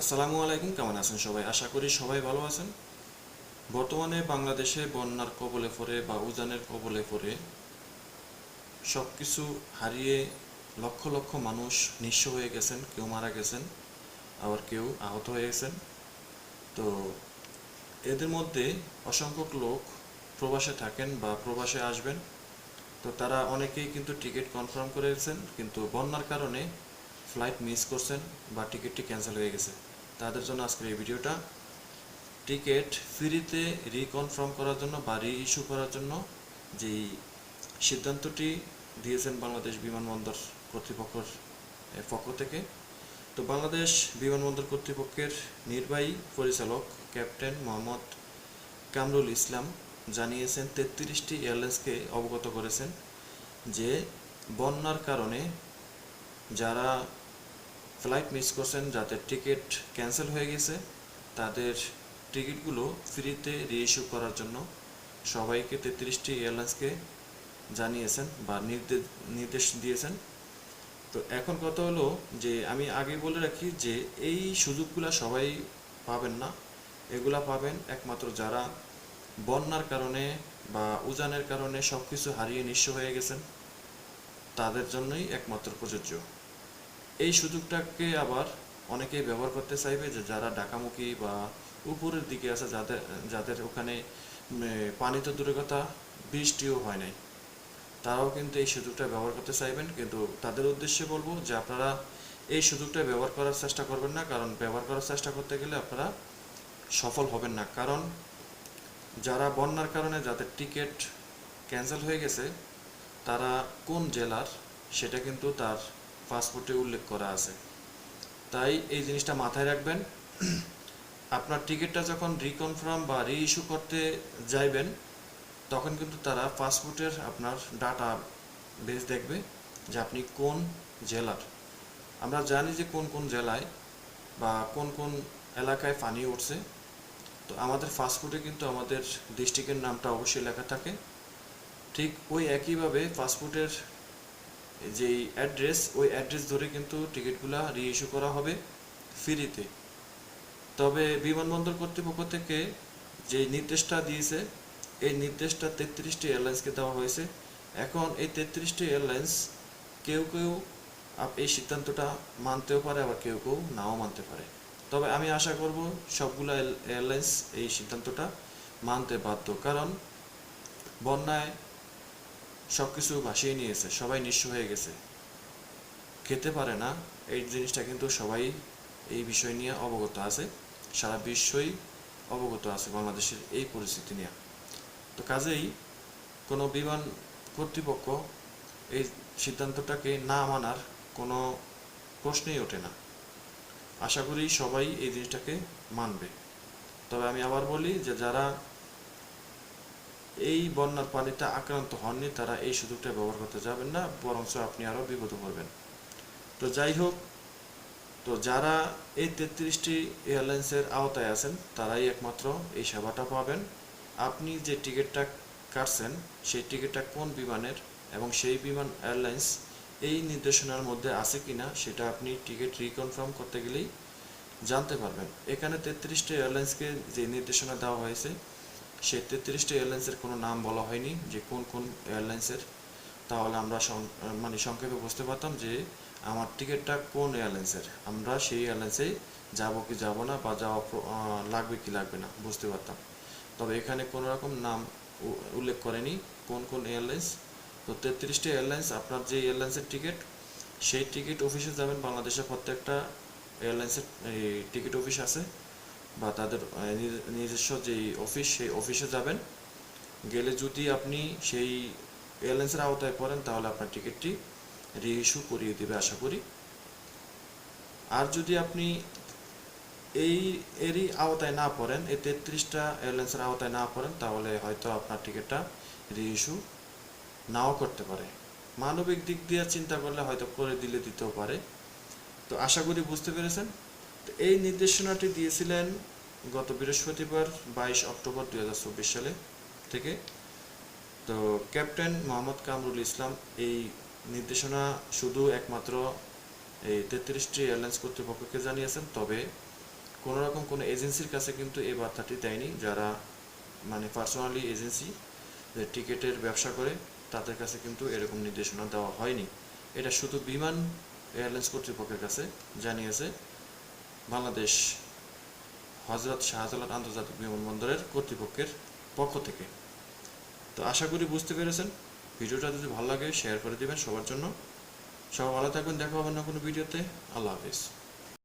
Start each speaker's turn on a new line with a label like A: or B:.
A: আসসালামু আলাইকুম, কেমন আছেন সবাই? আশা করি সবাই ভালো আছেন। বর্তমানে বাংলাদেশে বন্যার কবলে পড়ে বা উজানের কবলে পড়ে সব কিছু হারিয়ে লক্ষ লক্ষ মানুষ নিঃস্ব হয়ে গেছেন, কেউ মারা গেছেন, আবার কেউ আহত হয়ে গেছেন তো এদের মধ্যে অসংখ্য লোক প্রবাসে থাকেন বা প্রবাসে আসবেন। তো তারা অনেকেই কিন্তু টিকিট কনফার্ম করেছেন, কিন্তু বন্যার কারণে ফ্লাইট মিস করছেন বা টিকিটটি ক্যান্সেল হয়ে গেছে। তাদের জন্য আজকের এই ভিডিওটা। টিকিট ফ্রিতে রিকনফার্ম করার জন্য বা ইস্যু করার জন্য যেই সিদ্ধান্তটি দিয়েছেন বাংলাদেশ বিমানবন্দর কর্তৃপক্ষের পক্ষ থেকে। তো বাংলাদেশ বিমানবন্দর কর্তৃপক্ষের নির্বাহী পরিচালক, ক্যাপ্টেন মোহাম্মদ কামরুল ইসলাম জানিয়েছেন, তেত্রিশটি এয়ারলাইন্সকে অবগত করেছেন যে বন্যার কারণে যারা ফ্লাইট মিস করছেন যাদের টিকিট ক্যান্সেল হয়ে গেছে, তাদের টিকিটগুলো ফ্রিতে রিইস্যু করার জন্য সবাইকে তেত্রিশটি এয়ারলাইন্সকে জানিয়েছেন বা নির্দেশ নির্দেশ দিয়েছেন। তো এখন কথা হলো যে, আমি আগে বলে রাখি যে, এই সুযোগগুলো সবাই পাবেন না। এগুলা পাবেন একমাত্র যারা বন্যার কারণে বা উজানের কারণে সব কিছু হারিয়ে নিঃস্ব হয়ে গেছেন, তাদের জন্যই একমাত্র প্রযোজ্য। এই সুযোগটাকে আবার অনেকেই ব্যবহার করতে চাইবে যে যারা ঢাকামুখী বা উপরের দিকে আছে, যাদের যাদের ওখানে পানি তো দূরের কথা বৃষ্টিও হয় নাই। তারাও কিন্তু এই সুযোগটা ব্যবহার করতে চাইবেন। কিন্তু তাদের উদ্দেশ্যে বলব যে আপনারা এই সুযোগটা ব্যবহার করার চেষ্টা করবেন না, কারণ ব্যবহার করার চেষ্টা করতে গেলে আপনারা সফল হবেন না। কারণ যারা বন্যার কারণে যাদের টিকিট ক্যান্সেল হয়ে গেছে, তারা কোন জেলার সেটা কিন্তু তার পাসপোর্টে উল্লেখ করা আছে। তাই এই জিনিসটা মাথায় রাখবেন। আপনার টিকিটটা যখন রিকনফার্ম বা রি ইস্যু করতে যাইবেন, তখন কিন্তু তারা পাসপোর্টের আপনার ডাটা বেস দেখবে যে আপনি কোন জেলার। আমরা জানি যে কোন কোন জেলায় বা কোন কোন এলাকায় পানি উঠছে। তো আমাদের পাসপোর্টে কিন্তু আমাদের ডিস্ট্রিক্টের নামটা অবশ্যই লেখা থাকে। ঠিক ওই একইভাবে পাসপোর্টের যেই অ্যাড্রেস ওই অ্যাড্রেস ধরে কিন্তু টিকিটগুলা রিইস্যু করা হবে ফ্রিতে তবে বিমানবন্দর কর্তৃপক্ষ থেকে যে নির্দেশটা দিয়েছে, এই নির্দেশটা তেত্রিশটি এয়ারলাইন্সকে দেওয়া হয়েছে। এখন এই তেত্রিশটি এয়ারলাইন্স কেউ কেউ এই সিদ্ধান্তটা মানতেও পারে, আবার কেউ কেউ নাও মানতে পারে। তবে আমি আশা করব সবগুলো এয়ারলাইন্স এই সিদ্ধান্তটা মানতে বাধ্য। কারণ বন্যায় সব কিছু ভাসিয়ে নিয়েছে, সবাই নিঃস্ব হয়ে গেছে। খেতে পারে না, এই জিনিসটা কিন্তু সবাই এই বিষয় নিয়ে অবগত আছে, সারা বিশ্বই অবগত আছে বাংলাদেশের এই পরিস্থিতি নিয়ে। তো কাজেই কোনো বিমান কর্তৃপক্ষ এই সিদ্ধান্তটাকে না মানার কোনো প্রশ্নই ওঠে না। আশা করি সবাই এই জিনিসটাকে মানবে। তবে আমি আবার বলি যে যারা এই বন্যার পানিতে আক্রান্ত হননি, তারা এই সুযোগটা ব্যবহার করতে যাবেন না, বরঞ্চ আপনি আরও বিপদে পড়বেন। তো যাই হোক, তো যারা এই তেত্রিশটি এয়ারলাইন্সের আওতায় আছেন, তারাই একমাত্র এই সেবাটা পাবেন। আপনি যে টিকিটটা কাটছেন, সেই টিকিটটা কোন বিমানের এবং সেই বিমান এয়ারলাইন্স এই নির্দেশনার মধ্যে আছে কিনা, সেটা আপনি টিকিট রিকনফার্ম করতে গেলেই জানতে পারবেন। এখানে তেত্রিশটি এয়ারলাইন্সকে যে নির্দেশনা দেওয়া হয়েছে সেই তেত্রিশটি এয়ারলাইন্সের কোনো নাম বলা হয়নি, যে কোন কোন এয়ারলাইন্সের, তাহলে আমরা সং- মানে সংক্ষেপে বুঝতে পারতাম যে আমার টিকিটটা কোন এয়ারলাইন্সের। আমরা সেই এয়ারলাইন্সে যাব কি যাব না বা যাওয়া লাগবে কি লাগবে না, বুঝতে পারতাম। তবে এখানে কোনো রকম নাম উল্লেখ করেনি কোন কোন এয়ারলাইন্স। তো তেত্রিশটি এয়ারলাইন্স, আপনার যে এয়ারলাইন্সের টিকিট, সেই টিকিট অফিসে যাবেন, বাংলাদেশের প্রত্যেকটা এয়ারলাইন্সের টিকিট অফিস আছে। বা তাদের নিজস্ব যেই অফিস সেই অফিসে যাবেন। গেলে যদি আপনি সেই এয়ারলাইন্সের আওতায় পড়েন, তাহলে আপনার টিকিটটি রিইস্যু করিয়ে দেবে, আশা করি। আর যদি আপনি এই, এরই আওতায় না পড়েন, এই তেত্রিশটা এয়ারলাইন্সের আওতায় না পড়েন, তাহলে হয়তো আপনার টিকিটটা রিইস্যু নাও করতে পারে। মানবিক দিক দিয়ে চিন্তা করলে হয়তো করে দিলে দিতেও পারে। তো আশা করি বুঝতে পেরেছেন? এই নির্দেশনাটি দিয়েছিলেন গত বৃহস্পতিবার, বাইশ অক্টোবর দু হাজার চব্বিশ সালে থেকে। তো ক্যাপ্টেন মোহাম্মদ কামরুল ইসলাম এই নির্দেশনা শুধু একমাত্র এই তেত্রিশটি এয়ারলাইন্স কর্তৃপক্ষকে জানিয়েছেন, তবে কোনো রকম কোনো এজেন্সির কাছে কিন্তু এই বার্তাটি দেয়নি। যারা মানে পার্সোনালি এজেন্সি যে টিকিটের ব্যবসা করে, তাদের কাছে কিন্তু এরকম নির্দেশনা দেওয়া হয়নি। এটা শুধু বিমান এয়ারলাইন্স কর্তৃপক্ষের কাছে জানিয়েছে। বাংলাদেশ হজরত শাহজালাল আন্তর্জাতিক বিমানবন্দরের কর্তৃপক্ষের পক্ষ থেকে। তো আশা করি বুঝতে পেরেছেন। ভিডিওটা যদি ভালো লাগে শেয়ার করে দেবেন সবার জন্য। সবাই ভালো থাকবেন, দেখা হবে না কোনো ভিডিওতে। আল্লাহ হাফিজ।